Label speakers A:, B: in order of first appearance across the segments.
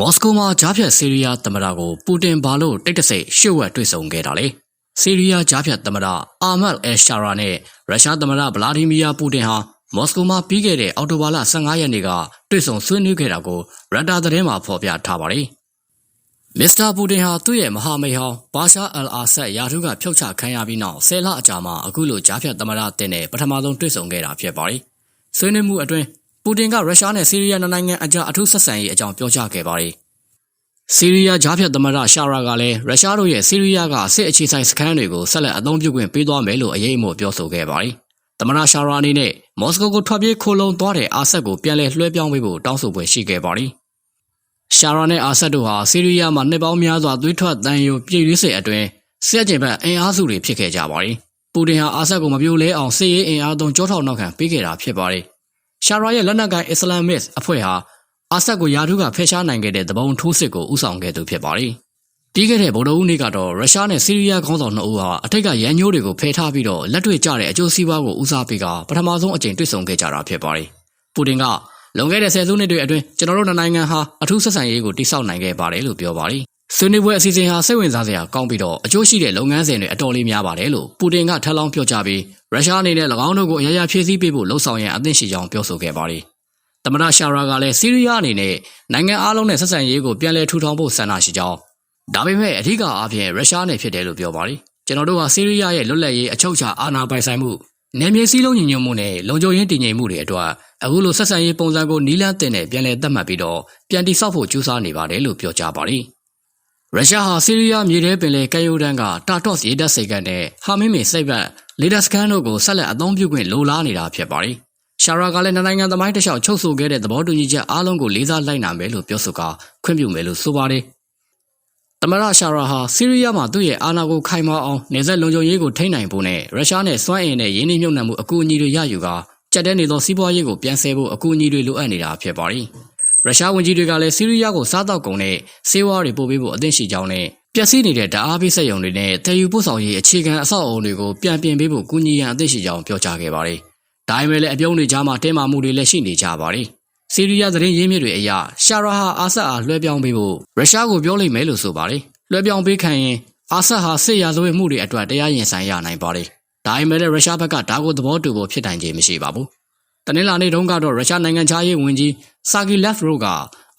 A: မော်စကိုမှာဂျားဖြတ်ဆီးရီးယားသမ္မတကိုပူတင်ဘာလို့တိတ်တဆိတ်ရှေ့ဝက်တွေ့ဆုံခဲ့တာလဲဆီးရီးယားဂျားဖြတ်သမ္မတအာမတ်အယ်ရှာရာနဲ့ရုရှားသမ္မတဗလာဒီမီယာပူတင်ဟာမော်စကိုမှာပြီးခဲ့တဲ့အောက်တိုဘာလ15ရက်နေ့ကတွေ့ဆုံဆွေးနွေးခဲ့တာကိုရတာသတင်းမှာဖော်ပြထားပါတယ်မစ္စတာပူတင်ဟာသူ့ရဲ့မဟာမိတ်ဟောင်းဘာရှာအယ်အာဆတ်ယာထုကဖြုတ်ချခံရပြီးနောက်ဆယ်လအကြာမှာအခုလိုဂျားဖြတ်သမ္မတတင်တဲ့ပထမဆုံးတွေ့ဆုံခဲ့တာဖြစ်ပါတယ်ဆွေးနွေးမှုအတွင်း ပူတင်ကရုရှားနဲ့ဆီးရီးယားနိုင်ငံအကြားအထူးဆက်ဆံရေးအကြောင်းပြောကြားခဲ့ပါတယ်။ဆီးရီးယားဂျားဖြတ်သမ္မတရှာရာကလည်းရုရှားတို့ရဲ့ဆီးရီးယားကစစ်အခြေဆိုင်စခန်းတွေကိုဆက်လက်အသုံးပြုခွင့်ပေးသွားမယ်လို့အရေးအမို့ပြောဆိုခဲ့ပါတယ်။သမ္မတရှာရာအနေနဲ့မော်စကိုကိုထွက်ပြေးခိုလုံသွားတဲ့အာဆက်ကိုပြန်လည်လွှဲပြောင်းပေးဖို့တောင်းဆိုပွဲရှိခဲ့ပါတယ်။ရှာရာနဲ့အာဆက်တို့ဟာဆီးရီးယားမှာနှစ်ပေါင်းများစွာသွေးထွက်တန်ယိုပြည်ရင်းစစ်အတွင်းစစ်ကြင်ဘက်အင်အားစုတွေဖြစ်ခဲ့ကြပါတယ်။ပူတင်ဟာအာဆက်ကိုမပြိုလဲအောင်စစ်ရေးအင်အားသုံးကြောထောက်နောက်ခံပေးခဲ့တာဖြစ်ပါတယ်။ ရှာရာရဲ့လက်နက်ကိုင်အစ္စလာမစ်အဖွဲ့ဟာအာဆတ်ကိုယာထုကဖယ်ရှားနိုင်ခဲ့တဲ့သဘုံထိုးစစ်ကိုဦးဆောင်ခဲ့သူဖြစ်ပါတယ်။ပြီးခဲ့တဲ့ဗုဒ္ဓဦးနေ့ကတော့ရုရှားနဲ့ဆီးရီးယားခေါင်းဆောင်နှစ်ဦးဟာအထက်ကရန်ညိုးတွေကိုဖယ်ထားပြီးတော့လက်တွေ့ကျတဲ့အကျိုးစီးပွားကိုဦးစားပေးကပထမဆုံးအကြိမ်တွေ့ဆုံခဲ့ကြတာဖြစ်ပါတယ်။ပူတင်ကလွန်ခဲ့တဲ့ဆယ်စုနှစ်တွေအတွင်းကျွန်တော်တို့နိုင်ငံဟာအထူးဆက်ဆံရေးကိုတိစောက်နိုင်ခဲ့ပါတယ်လို့ပြောပါတယ်။ ဆွေးနွေးပွဲအစီအစဉ်ဟာစိတ်ဝင်စားစရာကောင်းပြီးတော့အကျိုးရှိတဲ့လုပ်ငန်းစဉ်တွေအတော်လေးများပါတယ်လို့ပူတင်ကထပ်လောင်းပြောကြားပြီးရုရှားအနေနဲ့၎င်းတို့ကိုအရရဖြည့်ဆည်းပေးဖို့လှုံ့ဆော်ရန်အသင့်ရှိကြောင်းပြောဆိုခဲ့ပါတယ်။သမ္မတရှာရာကလည်းဆီးရီးယားအနေနဲ့နိုင်ငံအားလုံးနဲ့ဆက်ဆံရေးကိုပြန်လည်ထူထောင်ဖို့ဆန္ဒရှိကြောင်းဒါပေမဲ့အထူးအားဖြင့်ရုရှားနဲ့ဖြစ်တယ်လို့ပြောပါတယ်ကျွန်တော်တို့ဟာဆီးရီးယားရဲ့လွတ်လပ်ရေးအချုပ်အခြာအာဏာပိုင်ဆိုင်မှုနယ်မြေစည်းလုံးညီညွတ်မှုနဲ့လုံခြုံရေးတည်ငြိမ်မှုတွေအတွက်အခုလိုဆက်ဆံရေးပုံစံကိုနီးလန်းတင်နဲ့ပြန်လည်သတ်မှတ်ပြီးတော့ပြန်တိစောက်ဖို့ကြိုးစားနေပါတယ်လို့ပြောကြားပါတယ် ရုရှားဟာဆီးရီးယားမြေထဲပင်လယ်ကမ်းရိုးတန်းကတာတော့စ်ရေတပ်စိတ်ကနဲ့ဟာမင်းမင်စိတ်ဘက်လေဒါစကန်တို့ကိုဆက်လက်အသုံးပြုခွင့်လိုလားနေတာဖြစ်ပါတယ်ရှာရာကလည်းနိုင်ငံသမိုင်းတစ်လျှောက်ချုပ်ဆိုခဲ့တဲ့သဘောတူညီချက်အားလုံးကိုလေးစားလိုက်နာမယ်လို့ပြောဆိုကာခွင့်ပြုမယ်လို့ဆိုပါတယ်။သမရရှာရာဟာဆီးရီးယားမှာသူ့ရဲ့အာဏာကိုခိုင်မာအောင်နေဆက်လုံခြုံရေးကိုထိန်းနိုင်ဖို့နဲ့ရုရှားနဲ့စွမ်းအင်နဲ့ရင်းနှီးမြှုပ်နှံမှုအကူအညီတွေရယူကာကြက်တဲနေသောစီးပွားရေးကိုပြန်ဆယ်ဖို့အကူအညီတွေလိုအပ်နေတာဖြစ်ပါတယ်။ ရုရှားဝန်ကြီးတွေကလည်းဆီးရီးယားကိုစားတောက်ကုန်နဲ့ဆေးဝါးတွေပို့ပေးဖို့အသင့်ရှိကြောင်းနဲ့ပျက်စီးနေတဲ့ဓာတ်အားပေးစက်ရုံတွေနဲ့တည်ယူပို့ဆောင်ရေးအခြေခံအဆောက်အအုံတွေကိုပြန်ပြင်ပေးဖို့ကူညီရန်အသင့်ရှိကြောင်းပြောကြားခဲ့ပါတယ်။ဒါပေမဲ့လည်းအပြုံးတွေကြားမှာတင်းမာမှုတွေလည်းရှိနေကြပါတယ်။ဆီးရီးယားသတင်းရင်းမြစ်တွေအရရှာရာဟာအာဆတ်အားလွှဲပြောင်းပေးဖို့ရုရှားကိုပြောလိမ့်မယ်လို့ဆိုပါတယ်။လွှဲပြောင်းပေးခံရင်အာဆတ်ဟာစစ်ရာဇဝတ်မှုတွေအတွက်တရားရင်ဆိုင်ရနိုင်ပါတယ်။ဒါပေမဲ့လည်းရုရှားဘက်ကဒါကိုသဘောတူဖို့ဖြစ်နိုင်ခြင်းမရှိပါဘူး။ တနင်္လာနေ့တုန်းကတော့ရုရှားနိုင်ငံခြားရေးဝန်ကြီးဆာဂီလက်ဖ်ရိုက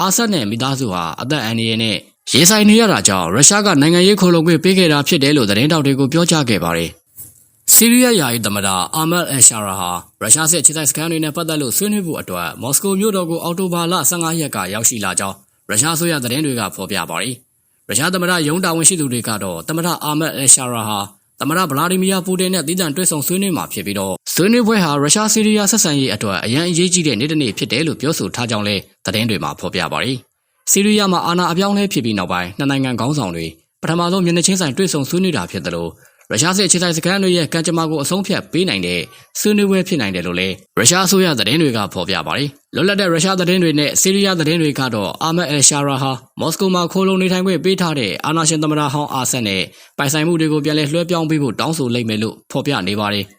A: အာဆတ်နဲ့မိသားစုဟာအသက်အန္တရာယ်နဲ့ရေဆိုင်နေရတာကြောင့်ရုရှားကနိုင်ငံရေးခိုလုံခွင့်ပေးခဲ့တာဖြစ်တယ်လို့သတင်းတောက်တွေကိုပြောကြားခဲ့ပါတယ်။ဆီးရီးယားယာယီသမ္မတအာမတ်အယ်ရှာရာဟာရုရှားစစ်ခြေတိုက်စခန်းတွေနဲ့ပတ်သက်လို့ဆွေးနွေးဖို့အတွက်မော်စကိုမြို့တော်ကိုအောက်တိုဘာလ15ရက်ကရောက်ရှိလာကြောင်းရုရှားဆိုရသတင်းတွေကဖော်ပြပါတယ်။ရုရှားသမ္မတယုံတာဝန်ရှိသူတွေကတော့သမ္မတအာမတ်အယ်ရှာရာဟာသမ္မတဗလာဒီမီယာပူတင်နဲ့တည်တံ့တွေ့ဆုံဆွေးနွေးမှာဖြစ်ပြီးတော့ ဆွေးနွေးပွဲဟာရုရှားဆီးရီးယားဆက်ဆံရေးအတွက်အရန်အရေးကြီးတဲ့နေ့တစ်နေ့ဖြစ်တယ်လို့ပြောဆိုထားကြောင်းလည်းသတင်းတွေမှာဖော်ပြပါတယ်။ဆီးရီးယားမှာအာဏာအပြောင်းလဲဖြစ်ပြီးနောက်ပိုင်းနှစ်နိုင်ငံခေါင်းဆောင်တွေပထမဆုံးမျက်နှာချင်းဆိုင်တွေ့ဆုံဆွေးနွေးတာဖြစ်တယ်လို့ရုရှားစစ်အခြေစိုက်စခန်းတွေရဲ့ကံကြမ္မာကိုအဆုံးဖြတ်ပေးနိုင်တဲ့ဆွေးနွေးပွဲဖြစ်နိုင်တယ်လို့လည်းရုရှားအစိုးရသတင်းတွေကဖော်ပြပါတယ်။လွတ်လပ်တဲ့ရုရှားသတင်းတွေနဲ့ဆီးရီးယားသတင်းတွေကတော့အာမတ်အယ်ရှာရာဟာမော်စကိုမှာခိုးလုံနေထိုင်ခွင့်ပေးထားတဲ့အာနာရှင်သမ္မတဟောင်းအာဆတ်နဲ့ပိုင်ဆိုင်မှုတွေကိုပြန်လည်လွှဲပြောင်းပေးဖို့တောင်းဆိုလိုက်မယ်လို့ဖော်ပြနေပါတယ်။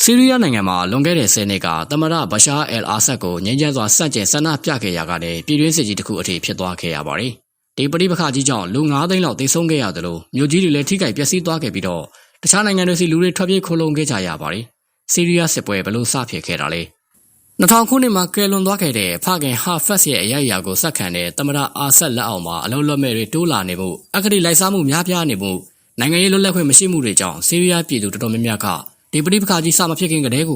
A: ဆီးရီးယားနိုင်ငံမှာလွန်ခဲ့တဲ့10နှစ်ကသမ္မတဘရှားအယ်အာဆတ်ကိုငြိမ်းချမ်းစွာစန့်ကျင်ဆန္ဒပြခဲ့ရာကနေပြည်တွင်းစစ်ကြီးတစ်ခုအထိဖြစ်သွားခဲ့ရပါတယ်။ဒီပဋိပက္ခကြီးကြောင့်လူ9သိန်းလောက်သေဆုံးခဲ့ရတယ်လို့မြို့ကြီးတွေလည်းထိခိုက်ပျက်စီးသွားခဲ့ပြီးတော့တခြားနိုင်ငံတွေစီလူတွေထွက်ပြေးခိုလုံခဲ့ကြရပါတယ်။ဆီးရီးယားစစ်ပွဲဘလို့စဖြစ်ခဲ့တာလဲ။2000ခုနှစ်မှာကယ်လွန်သွားခဲ့တဲ့ဖခင်ဟာဖက်စ်ရဲ့အရအရာကိုစက်ခံတဲ့တမရအာဆက်လက်အောက်မှာအလုံးလွတ်မဲ့တွေတိုးလာနေမှုအကတိလိုက်စားမှုများပြားနေမှုနိုင်ငံရေးလွတ်လပ်ခွင့်မရှိမှုတွေကြောင့်ဆီးရီးယားပြည်သူတော်တော်များများက ဒီပဋိပက္ခကြီးစမဖြစ်ခင်ကတည်းက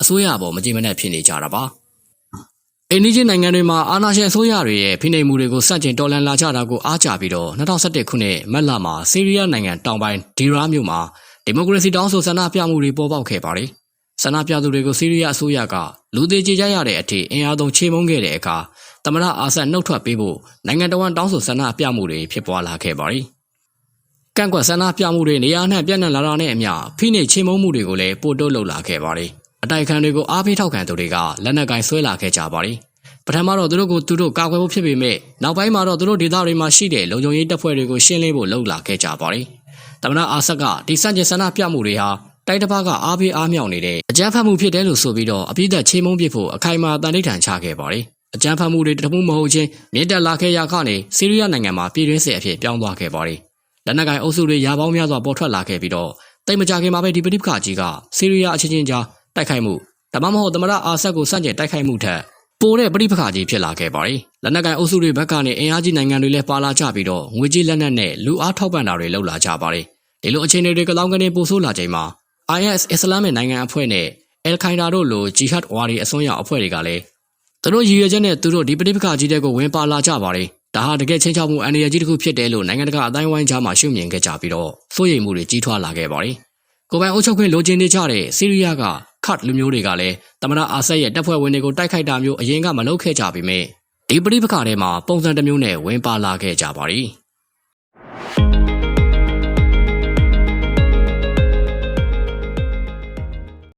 A: အစိုးရပေါ်မကြည်မနှက်ဖြစ်နေကြတာပါ။အိန္ဒိယနိုင်ငံတွေမှာအာဏာရှင်အစိုးရတွေရဲ့ဖိနှိပ်မှုတွေကိုစတင်တော်လှန်လာကြတာကိုအားကျပြီးတော့2011ခုနှစ်မတ်လမှာဆီးရီးယားနိုင်ငံတောင်ပိုင်းဒီရာမြို့မှာဒီမိုကရေစီတောင်းဆိုဆန္ဒပြမှုတွေပေါ်ပေါက်ခဲ့ပါတယ်။ဆန္ဒပြသူတွေကိုဆီးရီးယားအစိုးရကလူသေးကြေကြရတဲ့အထိအင်အားသုံးချေမှုန်းခဲ့တဲ့အခါသမရအာဆတ်နှုတ်ထွက်ပေးဖို့နိုင်ငံတော်ဝန်တောင်းဆိုဆန္ဒပြမှုတွေဖြစ်ပွားလာခဲ့ပါတယ်။ ကန့်ကွက်ဆန္ဒပြမှုတွေနေရာနှံ့ပြန့်နှံ့လာတာနဲ့အမျှဖိနှိပ်ချေမှုန်းမှုတွေကိုလည်းပိုတိုးလုပ်လာခဲ့ပါတယ်။အတိုက်ခံတွေကိုအားပေးထောက်ခံသူတွေကလက်နက်ကင်ဆွဲလာခဲ့ကြပါတယ်။ပထမတော့သူတို့ကိုသူတို့ကာကွယ်ဖို့ဖြစ်ပေမဲ့နောက်ပိုင်းမှာတော့သူတို့ဒေသတွေမှာရှိတဲ့လုံခြုံရေးတပ်ဖွဲ့တွေကိုရှင်းလင်းဖို့လှုံ့လာခဲ့ကြပါတယ်။တမနာအာဆက်ကဒီစန့်ကျင်ဆန္ဒပြမှုတွေဟာတိုက်တစ်ဖက်ကအားပေးအားမြောက်နေတဲ့အကြမ်းဖက်မှုဖြစ်တယ်လို့ဆိုပြီးတော့အပြစ်သက်ချေမှုန်းပစ်ဖို့အခိုင်အမာတန်ဋိဌာန်ချခဲ့ပါတယ်အကြမ်းဖက်မှုတွေတမှုမဟုတ်ချင်းမြင့်တက်လာခဲ့ရာကနေဆီးရီးယားနိုင်ငံမှာပြည်တွင်းစစ်အဖြစ်ပြောင်းသွားခဲ့ပါတယ်။ လက်နက်ကိုင်အုပ်စုတွေရာပေါင်းများစွာပေါ်ထွက်လာခဲ့ပြီးတော့တိတ်မကြခင်မှာပဲဒီပဋိပက္ခကြီးကဆီးရီးယားအချင်းချင်းကြားတိုက်ခိုက်မှုဒါမှမဟုတ်သမရအာဆတ်ကိုစန့်ကျင်တိုက်ခိုက်မှုထက်ပိုတဲ့ပဋိပက္ခကြီးဖြစ်လာခဲ့ပါတယ်။လက်နက်ကိုင်အုပ်စုတွေဘက်ကနေအင်အားကြီးနိုင်ငံတွေလည်းပါလာကြပြီးတော့ငွေကြေးလက်နက်နဲ့လူအားထောက်ပံ့တာတွေလုပ်လာကြပါတယ်။ဒီလိုအခြေအနေတွေကလောင်းကနေပိုဆိုးလာချိန်မှာ IS အစ္စလာမ်ရဲ့နိုင်ငံအဖွဲ့နဲ့ Al Qaeda တို့လို Jihad ဝါဒီအစွန်းရောက်အဖွဲ့တွေကလည်းသူတို့ရည်ရွယ်ချက်နဲ့သူတို့ဒီပဋိပက္ခကြီးတဲ့ကိုဝင်ပါလာကြပါတယ်။ ဒါဟာတကယ်ချင်းချောက်မှုအန္တရာယ်ကြီးတစ်ခုဖြစ်တယ်လို့နိုင်ငံတကာအတိုင်းအဝိုင်းကြားမှာရှုမြင်ခဲ့ကြပြီးတော့စိုးရိမ်မှုတွေကြီးထွားလာခဲ့ပါတယ်။ကိုယ်ပိုင်အုပ်ချုပ်ခွင့်လိုချင်နေကြတဲ့ဆီးရီးယားကခတ်လူမျိုးတွေကလည်းတမနာအာဆတ်ရဲ့တပ်ဖွဲ့ဝင်တွေကိုတိုက်ခိုက်တာမျိုးအရင်ကမလုပ်ခဲ့ကြပေမဲ့ဒီပဋိပက္ခထဲမှာပုံစံတစ်မျိုးနဲ့ဝင်ပါလာခဲ့ကြပါတယ်။